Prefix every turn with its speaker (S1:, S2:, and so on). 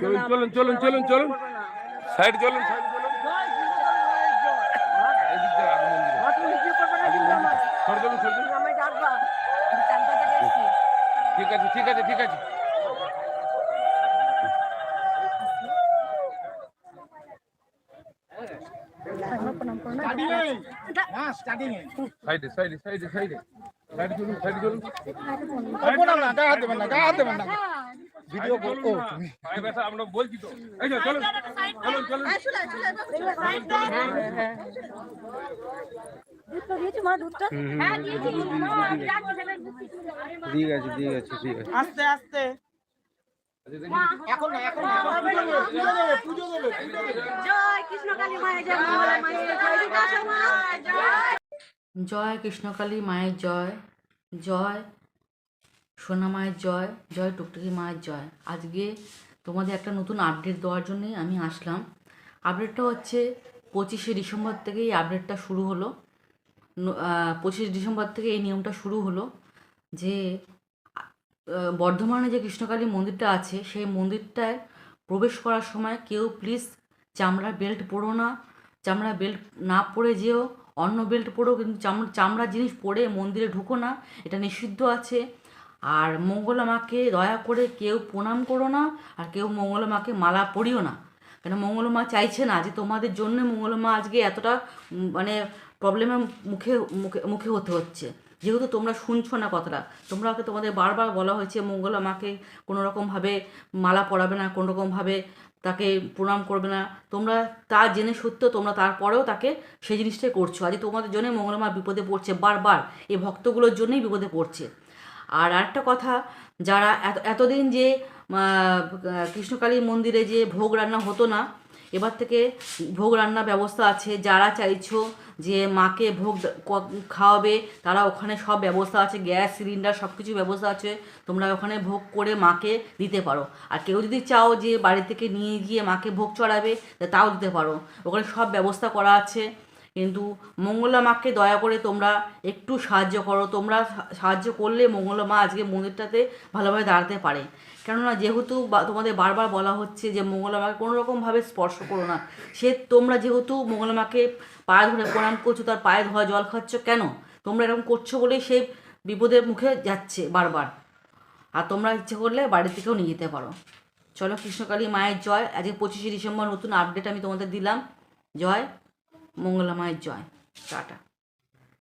S1: চলুন চলুন চলুন চলুন চলুন। সাইড চলুন সাইড চলুন। ঠিক আছে ঠিক আছে ঠিক আছে। সাইডে সাইডে সাইডে সাইডে। সাইডে চলুন সাইডে চলুন ভিডিও করো পায়ে ব্যথা আমরা বলছি তো। এই যে চলুন। চলুন চলুন।
S2: ঠিক আছে ঠিক আছে ঠিক আছে
S3: আস্তে আস্তে।
S4: জয় কৃষ্ণকালী মায়ের জয় মঙ্গলা মায়ের জয়। জয়
S5: কৃষ্ণকালী মায়ের জয় জয় সোনা মায়ের জয় জয় টুকটুকি মায়ের জয়। আজকে তোমাদের একটা নতুন আপডেট দেওয়ার জন্যই আমি আসলাম। আপডেটটা হচ্ছে পঁচিশে ডিসেম্বর থেকে এই আপডেটটা শুরু হলো। পঁচিশে ডিসেম্বর থেকে এই নিয়মটা শুরু হলো যে বর্ধমানে যে কৃষ্ণকালী মন্দিরটা আছে, সেই মন্দিরটায় প্রবেশ করার সময় কেউ প্লিজ চামড়া বেল্ট পরো না। চামড়া বেল্ট না পরে যেও। অন্য বেল্ট পরেও কিন্তু চামড়া চামড়া জিনিস পরে মন্দিরে ঢুকো না, এটা নিষিদ্ধ আছে। আর মঙ্গলা মাকে দয়া করে কেউ প্রণাম করো না, আর কেউ মঙ্গলা মাকে মালা পরিও না। কেন মঙ্গলা মা চাইছে না যে তোমাদের জন্য মঙ্গলা মা আজকে এতটা মানে প্রবলেমের মুখে মুখে মুখে হতে হচ্ছে। যেহেতু তোমরা শুনছো না কথাটা, তোমরা ওকে তোমাদের বারবার বলা হয়েছে, মঙ্গলা মাকে কোনো মালা পরাবে না কোনো রকমভাবে তাকে প্রণাম করবে না। তোমরা তা জেনে সত্ত্বেও তোমরা তারপরেও তাকে সেই জিনিসটাই করছ। আজ তোমাদের জন্যই মঙ্গলা মা বিপদে পড়ছে, বারবার। এই ভক্তগুলোর জন্যই বিপদে পড়ছে। আর একটা কথা, যারা এত, এতদিন যে কৃষ্ণকালী মন্দিরে যে ভোগ রান্না হতো না এবার থেকে ভোগ রান্নার ব্যবস্থা আছে। যারা চাইছো যে মাকে ভোগ খাওয়াবে, তারা ওখানে সব ব্যবস্থা আছে। গ্যাস সিলিন্ডার সব কিছু ব্যবস্থা আছে। তোমরা ওখানে ভোগ করে মাকে দিতে পারো। আর কেউ যদি চাও যে বাড়ি থেকে নিয়ে গিয়ে মাকে ভোগ চড়াবে তাও দিতে পারো। ওখানে সব ব্যবস্থা করা আছে। কিন্তু মঙ্গলা মাকে দয়া করে তোমরা একটু সাহায্য করো। তোমরা সাহায্য করলে মঙ্গলা মা আজকে মন্দিরটাতে ভালোভাবে দাঁড়াতে পারে। কেননা যেহেতু তোমাদের বারবার বলা হচ্ছে যে মঙ্গলা মাকে কোনো রকমভাবে স্পর্শ করো না, সে তোমরা যেহেতু মঙ্গলা মাকে পায়ে ধরে প্রণাম করছ, তার পায়ে ধোয়া জল খাচ্ছ কেন? তোমরা এরকম করছ বলেই সে বিপদের মুখে যাচ্ছে বারবার। আর তোমরা ইচ্ছে করলে বাড়ি থেকেও নিয়ে যেতে পারো। চলো কৃষ্ণকালী মায়ের জয়। আজকে পঁচিশে ডিসেম্বর নতুন আপডেট আমি তোমাদের দিলাম। জয়। মঙ্গলা মায়ের জয়। টাটা।